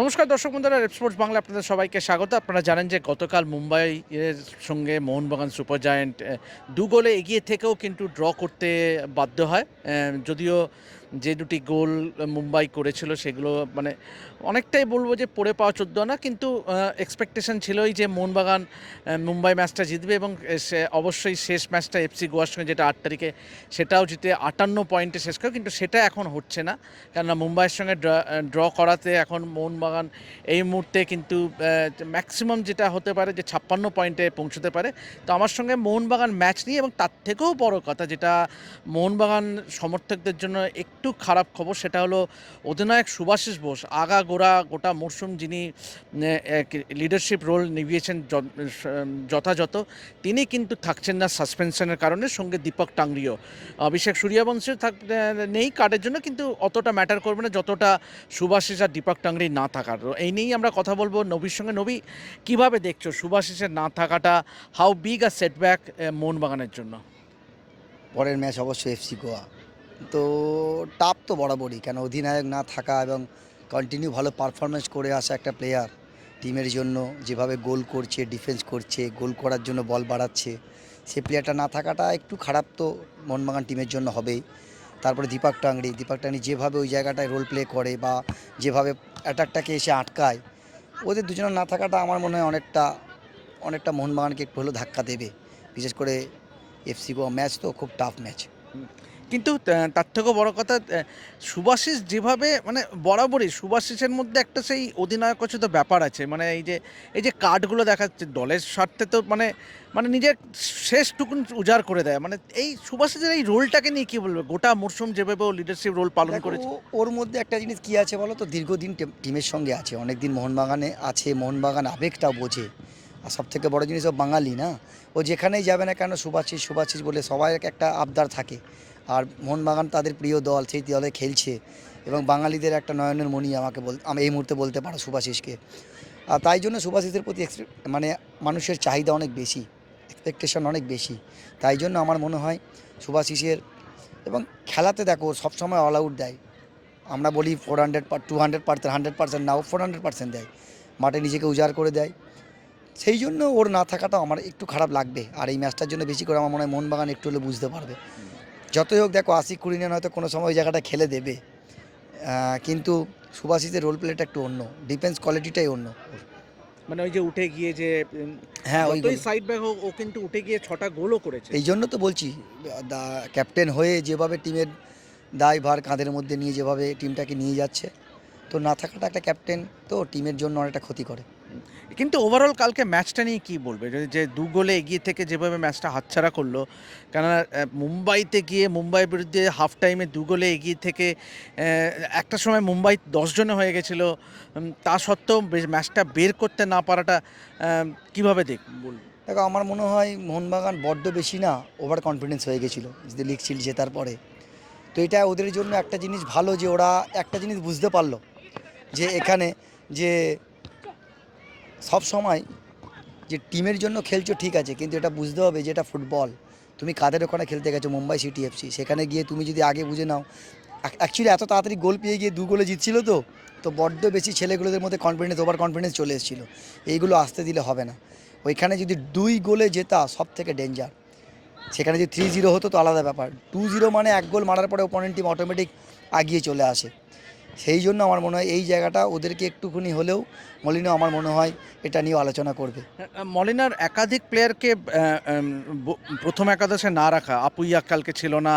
নমস্কার দর্শক বন্ধুরা রেপ স্পোর্টস বাংলা আপনাদের সবাইকে স্বাগত। আপনারা জানেন যে গতকাল মুম্বাইয়ের সঙ্গে মোহনবাগান সুপার জায়েন্ট দু গোলে এগিয়ে থেকেও কিন্তু ড্র করতে বাধ্য হয়। যদিও যে দুটি গোল মুম্বাই করেছিল সেগুলো মানে অনেকটাই বলব যে পড়ে পাওয়া চোদ্দ না, কিন্তু এক্সপেকটেশন ছিলই যে মোহনবাগান মুম্বাই ম্যাচটা জিতবে এবং সে অবশ্যই শেষ ম্যাচটা এফসি গোয়ার সঙ্গে যেটা আট তারিখে, সেটাও জিতে আটান্ন পয়েন্টে শেষ করে, কিন্তু সেটা এখন হচ্ছে না। কেননা মুম্বাইয়ের সঙ্গে ড্র করাতে এখন মোহনবাগান এই মুহূর্তে কিন্তু ম্যাক্সিমাম যেটা হতে পারে যে ছাপ্পান্ন পয়েন্টে পৌঁছতে পারে। তো আমার সঙ্গে মোহনবাগান ম্যাচ নিয়ে এবং তার থেকেও বড় কথা যেটা মোহনবাগান সমর্থকদের জন্য একটু খারাপ খবর, সেটা হলো অধিনায়ক সুভাষিস বোস আগা গোড়া গোটা মরশুম যিনি লিডারশিপ রোল নিভিয়েছেন যথাযথ, তিনি কিন্তু থাকছেন না সাসপেনশনের কারণে, সঙ্গে দীপক টাংরিও। অভিষেক সূর্যবংশী থাক নেই কার্ডের জন্য, কিন্তু অতটা ম্যাটার করবে না, যতটা সুভাষিস আর দীপক টাংরি না থাকার। এই নিয়েই আমরা কথা বলব নবীর সঙ্গে। নবী, কীভাবে দেখছ সুভাষিসের না থাকাটা? হাউ বিগ আ সেটব্যাক মোহনবাগানের জন্য? পরের ম্যাচ অবশ্যই এফসি গোয়া। তো টাপ তো বরাবরই, কেন অধিনায়ক না থাকা এবং কন্টিনিউ ভালো পারফরমেন্স করে আসা একটা প্লেয়ার টিমের জন্য যেভাবে গোল করছে ডিফেন্স করছে গোল করার জন্য বল বাড়াচ্ছে, সে প্লেয়ারটা না থাকাটা একটু খারাপ তো মোহনবাগান টিমের জন্য হবেই। তারপরে দীপক টাংরি দীপক টাংরি যেভাবে ওই জায়গাটায় রোল প্লে করে বা যেভাবে অ্যাটাকটাকে এসে আটকায়, ওদের দুজনের না থাকাটা আমার মনে হয় অনেকটা অনেকটা মোহনবাগানকে একটু হলেও ধাক্কা দেবে। বিশেষ করে এফসি গোয়া ম্যাচ তো খুব টাফ ম্যাচ কিন্তু তার থেকেও বড় কথা আহ, সুভাষিস যেভাবে মানে বরাবরই সুভাষিসের মধ্যে একটা সেই অধিনায়কোচিত ব্যাপার আছে। মানে এই যে এই যে কার্ডগুলো দেখাচ্ছে দলের স্বার্থে তো মানে মানে নিজের শেষটুকুন উজাড় করে দেয়। মানে এই সুভাষিসের এই রোলটাকে নিয়ে কী বলবে? গোটা মরশুম যেভাবে ও লিডারশিপ রোল পালন করেছে। ওর মধ্যে একটা জিনিস কী আছে বলো তো? দীর্ঘদিন টিমের সঙ্গে আছে। অনেক দিন মোহনবাগানে আছে। মোহনবাগান আবেগটা বোঝে। আর সব থেকে বড় জিনিস ও বাঙালি না? ও যেখানেই যাবে না কেন, সুভাষিস সুভাষিস বলে সবাই একটা আবদার থাকে। আর মোহনবাগান তাদের প্রিয় দল, সেই দলে খেলছে। এবং বাঙালিদের একটা নয়নের মণি আমাকে বল, আমি এই মুহূর্তে বলতে পারো সুভাষিসকে। আর তাই জন্য সুভাষিসের প্রতি মানে মানুষের চাহিদা অনেক বেশি এক্সপেকটেশন অনেক বেশি। তাই জন্য আমার মনে হয় সুভাষিসের, এবং খেলাতে দেখো, সবসময় অল আউট দেয়। আমরা বলি four hundred two hundred percent hundred percent now four hundred percent দেয়। মাঠে নিজেকে উজাড় করে দেয়। সেই জন্য ওর না থাকাটা আমার একটু খারাপ লাগবে। আর এই ম্যাচটার জন্য বেশি করে আমার মনে হয় মোহনবাগান একটু হলে বুঝতে পারবে। যতই হোক দেখো আশি কুড়ি রান হয়তো কোনো সময় ওই জায়গাটা খেলে দেবে। কিন্তু সুভাষিসের রোল প্লেটা একটু অন্য ডিফেন্স কোয়ালিটিটাই অন্য। মানে ওই যে উঠে গিয়ে যে হ্যাঁ ওই সাইড ব্যাক হোক ও কিন্তু উঠে গিয়ে ছটা গোলও করেছে। এই জন্য তো বলছি ক্যাপ্টেন হয়ে যেভাবে টিমের দায়ভার কাঁধের মধ্যে নিয়ে যেভাবে টিমটাকে নিয়ে যাচ্ছে তো না থাকাটা একটা ক্যাপ্টেন তো টিমের জন্য অনেকটা ক্ষতি করে। কিন্তু ওভারঅল কালকে ম্যাচটা নিয়ে কি বলবে? যে- দু গোলে এগিয়ে থেকে যেভাবে ম্যাচটা হাতছাড়া করল, কেননা মুম্বাইতে গিয়ে, মুম্বাইয়ের বিরুদ্ধে হাফ টাইমে দু গোলে এগিয়ে থেকে একটা সময় মুম্বাই দশজনে হয়ে গেছিল তা সত্ত্বেও ম্যাচটা বের করতে না পারাটা কীভাবে দেখ দেখো, আমার মনে হয় মোহনবাগান বড্ড বেশি না ওভার কনফিডেন্স হয়ে গেছিল যদি লিগ শিল্ড জেতার পরে। তো এটা ওদের জন্য একটা জিনিস ভালো যে ওরা একটা জিনিস বুঝতে পারল, যে এখানে যে সব সময় যে টিমের জন্য খেলছো ঠিক আছে, কিন্তু এটা বুঝতে হবে যে এটা ফুটবল। তুমি কাদের ওখানে খেলতে গেছো? মুম্বাই সিটি এফসি সেখানে গিয়ে তুমি যদি আগে বুঝে নাও অ্যাকচুয়ালি এত তাড়াতাড়ি গোল পেয়ে গিয়ে দু গোলে জিতছিল তো তো বড্ড বেশি ছেলেগুলোদের মধ্যে কনফিডেন্স ওভার কনফিডেন্স চলে এসেছিল। এইগুলো আসতে দিলে হবে না। ওইখানে যদি দুই গোলে জেতা সব থেকে ডেঞ্জার সেখানে যদি থ্রি জিরো হতো তো আলাদা ব্যাপার। টু জিরো মানে এক গোল মারার পরে ওপোনেন্ট টিম অটোমেটিক আগিয়ে চলে আসে। সেই জন্য আমার মনে হয় এই জায়গাটা ওদেরকে একটুখানি হলেও মলিনা আমার মনে হয় এটা নিয়ে আলোচনা করবে। মলিনার একাধিক প্লেয়ারকে প্রথম একাদশে না রাখা আপুইয়া কালকে ছিল না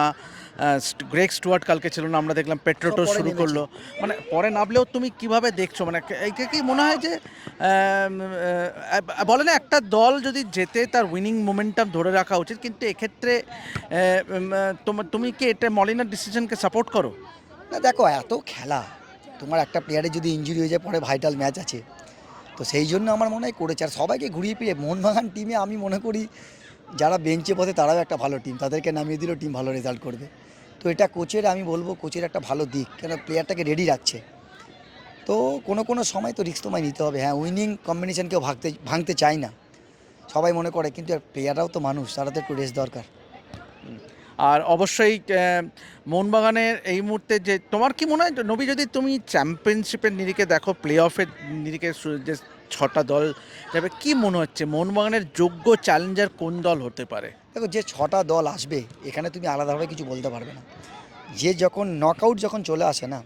গ্রেক স্টুয়ার্ট কালকে ছিল না আমরা দেখলাম পেট্রোটো শুরু করল। মানে পরে নামলেও তুমি কীভাবে দেখছ? মানে এইটা কি মনে হয় যে বলে না একটা দল যদি জেতে তার উইনিং মোমেন্টাম ধরে রাখা উচিত কিন্তু এক্ষেত্রে তোমার তুমি কি এটা মলিনার ডিসিশনকে সাপোর্ট করো? না, দেখো, এত খেলা। তোমার একটা প্লেয়ারের যদি ইঞ্জুরি হয়ে যায়, পরে ভাইটাল ম্যাচ আছে। তো সেই জন্য আমার মনে হয় করেছে। আর সবাইকে ঘুরিয়ে ফিরিয়ে, মোহনবাগান টিমে আমি মনে করি, যারা বেঞ্চে পথে তারাও একটা ভালো টিম তাদেরকে নামিয়ে দিলেও টিম ভালো রেজাল্ট করবে। তো এটা কোচের আমি বলব কোচের একটা ভালো দিক। কেন প্লেয়ারটাকে রেডি রাখছে। তো কোনো কোনো সময় তো রিস্ক তোমায় নিতে হবে। হ্যাঁ উইনিং কম্বিনেশনকেও ভাঙতে ভাঙতে চায় না। সবাই মনে করে, কিন্তু প্লেয়াররাও তো মানুষ, তারা তো একটু রেস্ট দরকার। আর অবশ্যই মোহনবাগানের এই মুহূর্তে যে, তোমার কি মনে হয়? নবী, যদি তুমি চ্যাম্পিয়নশিপের নিরিখে দেখো প্লে অফের নিরিখে যে ছটা দল যাবে, কি মনে হচ্ছে? মোহনবাগানের যোগ্য চ্যালেঞ্জার কোন দল হতে পারে? দেখো, যে ছটা দল আসবে, এখানে তুমি আলাদাভাবে কিছু বলতে পারবে না। যে যখন নকআউট যখন চলে আসে না,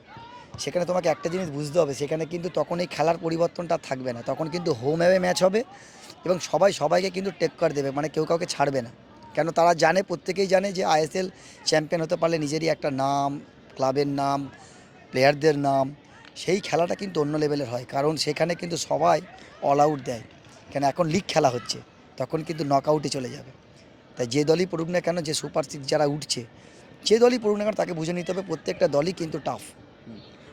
সেখানে তোমাকে একটা জিনিস বুঝতে হবে, সেখানে কিন্তু তখন এই খেলার পরিবর্তনটা থাকবে না। তখন কিন্তু হোম অ্যাওয়ে ম্যাচ হবে এবং সবাই সবাইকে কিন্তু টেক করে দেবে মানে কেউ কাউকে ছাড়বে না। কেন তারা জানে, প্রত্যেকেই জানে যে আইএসএল চ্যাম্পিয়ন হতে পারলে নিজেরই একটা নাম, ক্লাবের নাম, প্লেয়ারদের নাম, সেই খেলাটা কিন্তু অন্য লেভেলের হয়। কারণ সেখানে কিন্তু সবাই অল আউট দেয়। কেন এখন লিগ খেলা হচ্ছে, তখন কিন্তু নক আউটে চলে যাবে। তাই যে দলই পড়ুক না কেন, যে সুপার সিক্স যারা উঠছে, যে দলই পড়ুক না কেন তাকে বুঝে নিতে হবে, প্রত্যেকটা দলই কিন্তু টাফ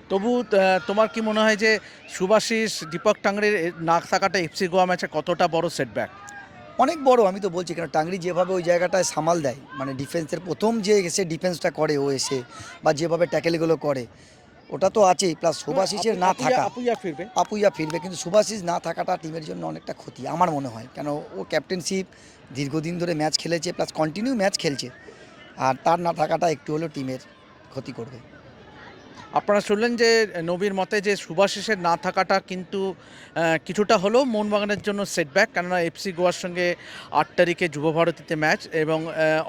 তবু তোমার কি মনে হয় যে সুভাষিস দীপক টাংরির, এ- না থাকাটা এফসি গোয়া ম্যাচে কতটা বড় সেটব্যাক অনেক বড় আমি তো বলছি কেন টাংরি যেভাবে ওই জায়গাটায় সামাল দেয় মানে ডিফেন্সের প্রথম যে এসে ডিফেন্সটা করে ও এসে বা যেভাবে ট্যাকেলগুলো করে ওটা তো আছেই প্লাস সুভাষিসের না থাকা আপুইয়া ফিরবে। আপুইয়া ফিরবে কিন্তু সুভাষিস না থাকাটা টিমের জন্য অনেকটা ক্ষতি আমার মনে হয় কেন ও ক্যাপ্টেনশিপ দীর্ঘদিন ধরে ম্যাচ খেলেছে প্লাস কন্টিনিউ ম্যাচ খেলছে আর তার না থাকাটা একটু হলেও টিমের ক্ষতি করবে। আপনারা শুনলেন যে নবীর মতে যে সুভাষিসের না থাকাটা কিন্তু কিছুটা হলেও মোহনবাগানের জন্য সেটব্যাক কেননা এফসি গোয়ার সঙ্গে আট তারিখে যুব ভারতীতে ম্যাচ এবং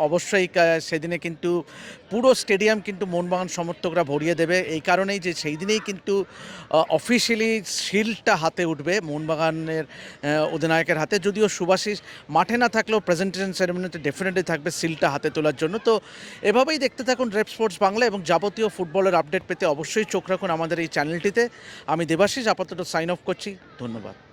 অবশ্যই সেদিনে কিন্তু পুরো স্টেডিয়াম কিন্তু মোহনবাগান সমর্থকরা ভরিয়ে দেবে। এই কারণেই যে সেই দিনেই কিন্তু অফিসিয়ালি শিল্ডটা হাতে উঠবে মোহনবাগানের অধিনায়কের হাতে। যদিও সুভাষিস মাঠে না থাকলেও প্রেজেন্টেশন সেরেমনিতে ডেফিনেটলি থাকবে সিলটা হাতে তোলার জন্য। তো এভাবেই দেখতে থাকুন রেপ স্পোর্টস বাংলা এবং যাবতীয় ফুটবলের আপডেট পেতে অবশ্যই চোখ রাখুন আমাদের এই চ্যানেলটিতে। আমি দেবাশিস আপাতত সাইন অফ করছি। ধন্যবাদ।